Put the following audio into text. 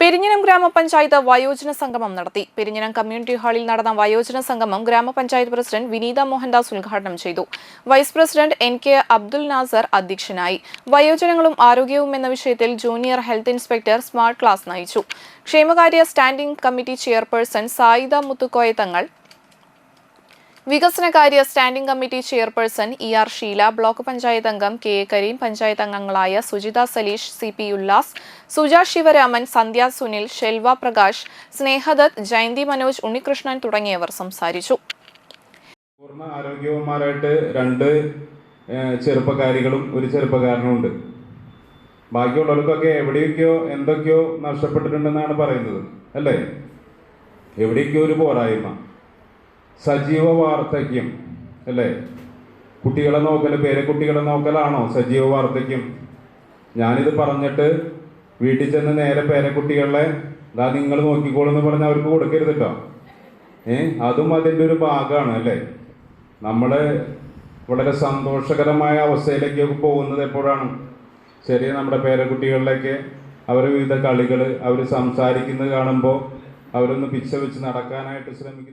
പെരിഞ്ഞനം ഗ്രാമപഞ്ചായത്ത് വയോജന സംഗമം നടത്തി. പെരിഞ്ഞനം കമ്മ്യൂണിറ്റി ഹാളിൽ നടന്ന വയോജന സംഗമം ഗ്രാമപഞ്ചായത്ത് പ്രസിഡന്റ് വിനീത മോഹൻദാസ് ഉദ്ഘാടനം ചെയ്തു. Vice president N K Abdul Nasar അധ്യക്ഷനായി. വയോജനങ്ങളും ആരോഗ്യവും എന്ന വിഷയത്തിൽ junior health inspector smart class നയിച്ചു. ക്ഷേമകാര്യ standing committee chairperson Sayida Muthukoya Thangal വികസനകാര്യ standing committee chairperson E R Sheela block panchayat അംഗം കെ എ കരീം പഞ്ചായത്ത് അംഗങ്ങളായ സുജിത സലീഷ് സി പി ഉല്ലാസ് സുജ ശിവരാമൻ സന്ധ്യ സുനിൽ ഷെൽവ പ്രകാശ് സ്നേഹദത്ത് ജയന്തി മനോജ് ഉണ്ണികൃഷ്ണൻ തുടങ്ങിയവർ സംസാരിച്ചു. പൂർണ ആരോഗ്യവന്മാരായിട്ട് രണ്ട് ചെറുപ്പക്കാരികളും ഒരു ചെറുപ്പക്കാരനും ഉണ്ട് ബാക്കിയുള്ളവർക്കൊക്കെ എവിടെയൊക്കെയോ എന്തൊക്കെയോ നഷ്ടപ്പെട്ടിട്ടുണ്ടെന്നാണ് പറയുന്നത് അല്ലേ? എവിടെയൊക്കെയോ ഒരു പോരായ്മ. സജീവ വാർദ്ധക്യം അല്ലേ? കുട്ടികളെ നോക്കൽ പേരക്കുട്ടികളെ നോക്കലാണോ സജീവ വാർദ്ധക്യം ഞാനിത് പറഞ്ഞിട്ട് വീട്ടിൽ ചെന്ന് നേരെ പേരക്കുട്ടികളെ അതാ നിങ്ങൾ നോക്കിക്കോളൂ എന്ന് പറഞ്ഞ് അവർക്ക് കൊടുക്കരുത് കേട്ടോ ഏ? അതും അതിന്റെ ഒരു ഭാഗമാണ് അല്ലേ? നമ്മൾ വളരെ സന്തോഷകരമായ അവസ്ഥയിലേക്കൊക്കെ പോകുന്നത് എപ്പോഴാണ്? ചെറിയ നമ്മുടെ പേരക്കുട്ടികളിലേക്ക് അവർ വിവിധ കളികൾ അവർ സംസാരിക്കുന്നത് കാണുമ്പോൾ അവരൊന്ന് പിച്ച വെച്ച് നടക്കാനായിട്ട് ശ്രമിക്കുന്നു